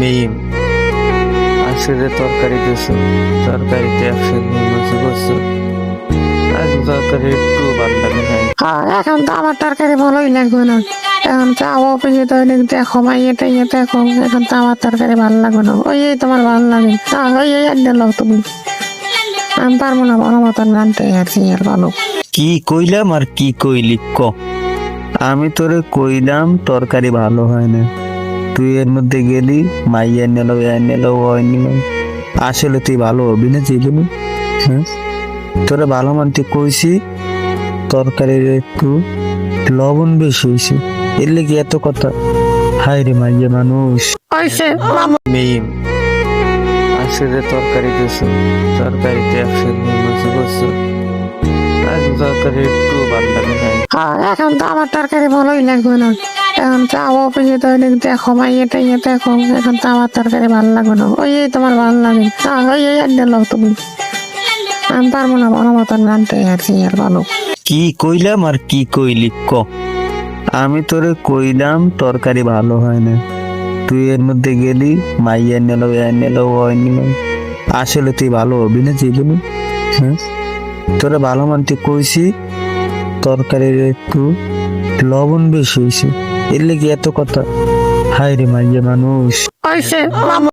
মিম আসলে তরকারি দিয়েছ। তরকারিতে একশো তরকারি একটু ভালো লাগে না হ্যাঁ, এখন তো আমার তরকারি ভালোই লাগবে না। এখন তো আমার অফিসে দেখো মা এটা ইয়ে দেখো এখন তো আমার তরকারি ভালো লাগবে না। ওই এই তোমার ভালো লাগে ওই এই আনতে লাও তুমি। আমি পারব না ভালো মতন জানতে আর কি আর ভালো। কি কইলাম আর কি কইলি ক? আমি তোরে কইলাম তরকারি ভালো হয় না। তুই এর মধ্যে গেলি মাইয়া নিল এ নিল ওই নিল। আসলে তুই ভালো হবি না জীবনে? হ্যাঁ? তোরে ভালো মানতে কইছি তরকারির একটু লবণ বেশি হয়েছে এর লেগে এত কথা। হায় রে মাইয়া মানুষ। আসলে তরকারি দিয়েছ। তরকারিতে একসাথে আর তরকারি একটু ভালো লাগে না হ্যাঁ, এখন তো আমার তরকারি ভালোই লাগবে না। এখন আমার অফিসে তো অনেক দেখো মা এটা ইয়ে দেখো এখন তো আমার তরকারি ভালো লাগবে না। ওই এই তোমার ভালো লাগে। ওই এই আনতে লাও তুমি। আমি পারব না ভালো মতন জানতে আর কি আর ভালো। কি কইলাম আর কি কইলি ক? আমি তোরে কইলাম তরকারি ভালো হয় না। তুই এর মধ্যে গেলি মাইয়া নিল এ নিল ওই নিল। আসলে তুই ভালো হবি না জীবনে? হ্যাঁ? তোরে ভালো মানতে কইছি, তরকারির একটু লবণ বেশি হয়েছে এর লেগে এত কথা। হায় রে মাইয়া মানুষ।